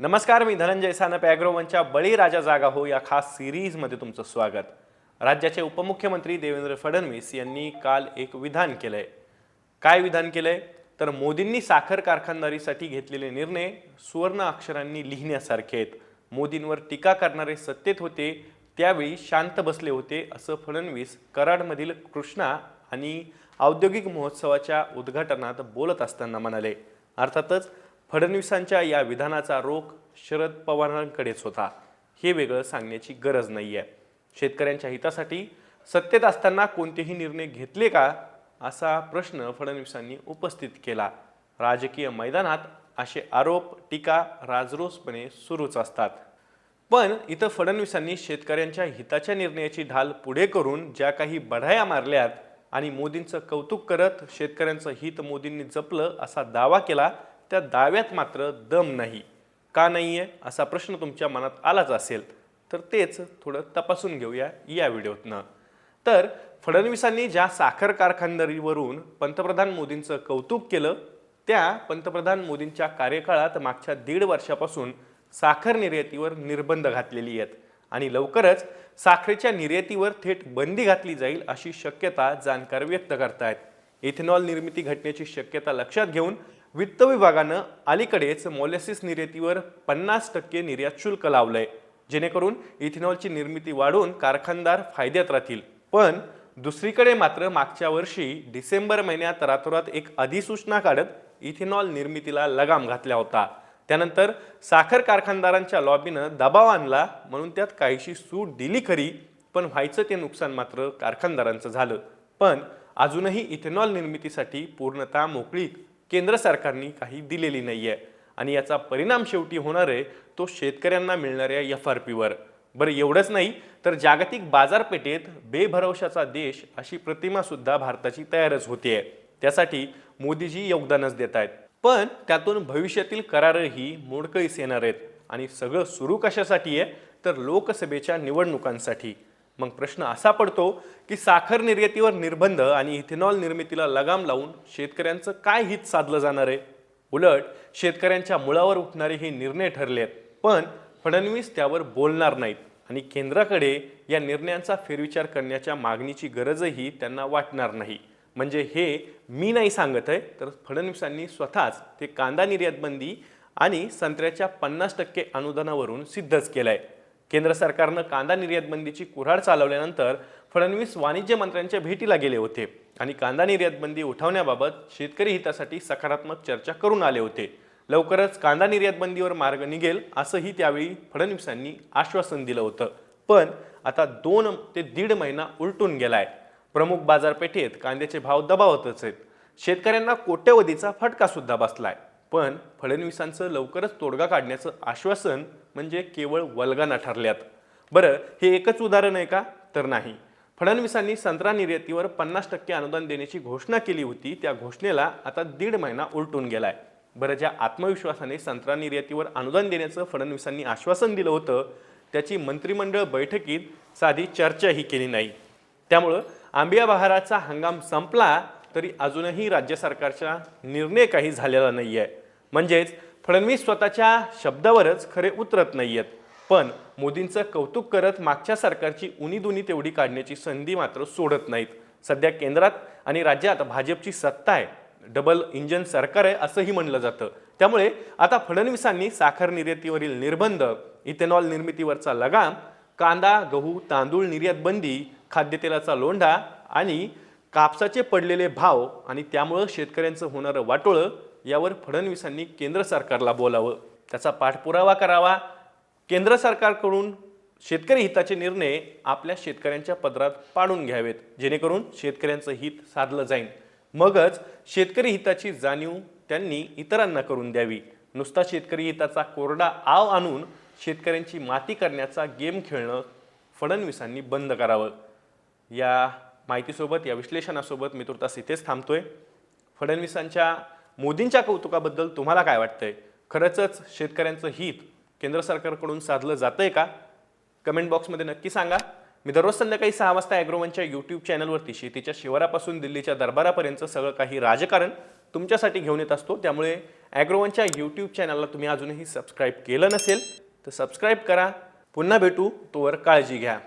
नमस्कार मी धनंजय सानप ॲग्रोवनच्या बळीराजा जागा हो या खास सिरीजमध्ये तुमचं स्वागत. राज्याचे उपमुख्यमंत्री देवेंद्र फडणवीस यांनी काल एक विधान केलंय. काय विधान केलंय? तर मोदींनी साखर कारखानदारीसाठी घेतलेले निर्णय सुवर्ण अक्षरांनी लिहिण्यासारखे आहेत. मोदींवर टीका करणारे सत्तेत होते त्यावेळी शांत बसले होते असं फडणवीस कराडमधील कृष्णा आणि औद्योगिक महोत्सवाच्या उद्घाटनात बोलत असताना म्हणाले. अर्थातच फडणवीसांच्या या विधानाचा रोख शरद पवारांकडेच होता. हे वेगळं सांगण्याची गरज नाही आहे शेतकऱ्यांच्या हितासाठी सत्तेत असताना कोणतेही निर्णय घेतले का असा प्रश्न फडणवीसांनी उपस्थित केला. राजकीय मैदानात असे आरोप टीका राजरोसपणे सुरूच असतात. पण इथं फडणवीसांनी शेतकऱ्यांच्या हिताच्या निर्णयाची ढाल पुढे करून ज्या काही बढाया मारल्यात आणि मोदींचं कौतुक करत शेतकऱ्यांचं हित मोदींनी जपलं असा दावा केला त्या दाव्यात मात्र दम नाही. का नाही आहे असा प्रश्न तुमच्या मनात आलाच असेल तर तेच थोडं तपासून घेऊया या व्हिडिओतनं. तर फडणवीसांनी ज्या साखर कारखानदारीवरून पंतप्रधान मोदींचं कौतुक केलं त्या पंतप्रधान मोदींच्या कार्यकाळात मागच्या दीड वर्षापासून साखर निर्यातीवर निर्बंध घातलेली आहेत आणि लवकरच साखरेच्या निर्यातीवर थेट बंदी घातली जाईल अशी शक्यता जाणकार व्यक्त करतायत. इथेनॉल निर्मिती घटनेची शक्यता लक्षात घेऊन वित्त विभागानं अलीकडेच मोलेसिस निर्यातीवर पन्नास टक्के निर्यात शुल्क लावलंय जेणेकरून इथेनॉलची निर्मिती वाढून कारखानदार फायद्यात राहतील. पण दुसरीकडे मात्र मागच्या वर्षी डिसेंबर महिन्यात रातोरात एक अधिसूचना काढत इथेनॉल निर्मितीला लगाम घातला होता. त्यानंतर साखर कारखानदारांच्या लॉबीनं दबाव आणला म्हणून त्यात काहीशी सूट दिली खरी पण व्हायचं ते नुकसान मात्र कारखानदारांचं झालं. पण अजूनही इथेनॉल निर्मितीसाठी पूर्णतः मोकळीक केंद्र सरकारने काही दिलेली नाही आहे आणि याचा परिणाम शेवटी होणार आहे तो शेतकऱ्यांना मिळणाऱ्या एफ आर पीवर. बरं एवढंच नाही तर जागतिक बाजारपेठेत बेभरवशाचा देश अशी प्रतिमासुद्धा भारताची तयारच होतीये. त्यासाठी मोदीजी योगदानच देत आहेत पण त्यातून भविष्यातील करारही मोडकळीस येणार आहेत. आणि सगळं सुरू कशासाठी आहे? तर लोकसभेच्या निवडणुकांसाठी. मग प्रश्न असा पडतो की साखर निर्यातीवर निर्बंध आणि इथेनॉल निर्मितीला लगाम लावून शेतकऱ्यांचं काय हित साधलं जाणार आहे? उलट शेतकऱ्यांच्या मुळावर उठणारे हे निर्णय ठरले आहेत पण फडणवीस त्यावर बोलणार नाहीत आणि केंद्राकडे या निर्णयांचा फेरविचार करण्याच्या मागणीची गरजही त्यांना वाटणार नाही. म्हणजे हे मी नाही सांगत आहे तर फडणवीसांनी स्वतःच ते कांदा निर्यात बंदी आणि संत्र्याच्या पन्नास टक्के अनुदानावरून सिद्धच केलं आहे केंद्र सरकारनं कांदा निर्यात बंदीची कुऱ्हाड चालवल्यानंतर फडणवीस वाणिज्य मंत्र्यांच्या भेटीला गेले होते आणि कांदा निर्यात बंदी उठवण्याबाबत शेतकरी हितासाठी सकारात्मक चर्चा करून आले होते. लवकरच कांदा निर्यात बंदीवर मार्ग निघेल असंही त्यावेळी फडणवीसांनी आश्वासन दिलं होतं. पण आता दोन ते दीड महिना उलटून गेलाय. प्रमुख बाजारपेठेत कांद्याचे भाव दबावतच आहेत. शेतकऱ्यांना कोट्यवधीचा फटका सुद्धा बसलाय. पण फडणवीसांचं लवकरच तोडगा काढण्याचं आश्वासन म्हणजे केवळ वल्गाना ठरल्यात. बरं हे एकच उदाहरण आहे का? तर नाही. फडणवीसांनी संत्रा निर्यातीवर पन्नास टक्के अनुदान देण्याची घोषणा केली होती. त्या घोषणेला आता दीड महिना उलटून गेलाय. बरं ज्या आत्मविश्वासाने संत्रा निर्यातीवर अनुदान देण्याचं फडणवीसांनी आश्वासन दिलं होतं त्याची मंत्रिमंडळ बैठकीत साधी चर्चाही केली नाही. त्यामुळं आंबिया बहाराचा हंगाम संपला तरी अजूनही राज्य सरकारचा निर्णय काही झालेला नाही आहे म्हणजेच फडणवीस स्वतःच्या शब्दावरच खरे उतरत नाही आहेत पण मोदींचं कौतुक करत मागच्या सरकारची उणीदुनी तेवढी काढण्याची संधी मात्र सोडत नाहीत. सध्या केंद्रात आणि राज्यात भाजपची सत्ता आहे. डबल इंजन सरकार आहे असंही म्हणलं जातं. त्यामुळे आता फडणवीसांनी साखर निर्यातीवरील निर्बंध इथेनॉल निर्मितीवरचा लगाम कांदा गहू तांदूळ निर्यात बंदी खाद्यतेलाचा लोंढा आणि कापसाचे पडलेले भाव आणि त्यामुळं शेतकऱ्यांचं होणारं वाटोळं यावर फडणवीसांनी केंद्र सरकारला बोलावं. त्याचा पाठपुरावा करावा. केंद्र सरकारकडून शेतकरी हिताचे निर्णय आपल्या शेतकऱ्यांच्या पदरात पाडून घ्यावेत. जेणेकरून शेतकऱ्यांचं हित साधलं जाईल. मगच शेतकरी हिताची जाणीव त्यांनी इतरांना करून द्यावी. नुसता शेतकरी हिताचा कोरडा आव आणून शेतकऱ्यांची माती करण्याचा गेम खेळणं फडणवीसांनी बंद करावं. या माहितीसोबत या विश्लेषणासोबत मी तुर्तास इथेच थांबतोय. फडणवीसांच्या मोदींच्या कौतुकाबद्दल तुम्हाला काय वाटतंय? खरंच शेतकऱ्यांचं हित केंद्र सरकारकडून साधलं जातंय का? कमेंट बॉक्समध्ये नक्की सांगा. मी दररोज संध्याकाळी सहा वाजता ॲग्रोवनच्या यूट्यूब चॅनलवरती शेतीच्या शिवारापासून दिल्लीच्या दरबारापर्यंत सगळं काही राजकारण तुमच्यासाठी घेऊन येत असतो. त्यामुळे ॲग्रोवनच्या यूट्यूब चॅनलला तुम्ही अजूनही सबस्क्राईब केलं नसेल तर सबस्क्राईब करा. पुन्हा भेटू तोवर काळजी घ्या.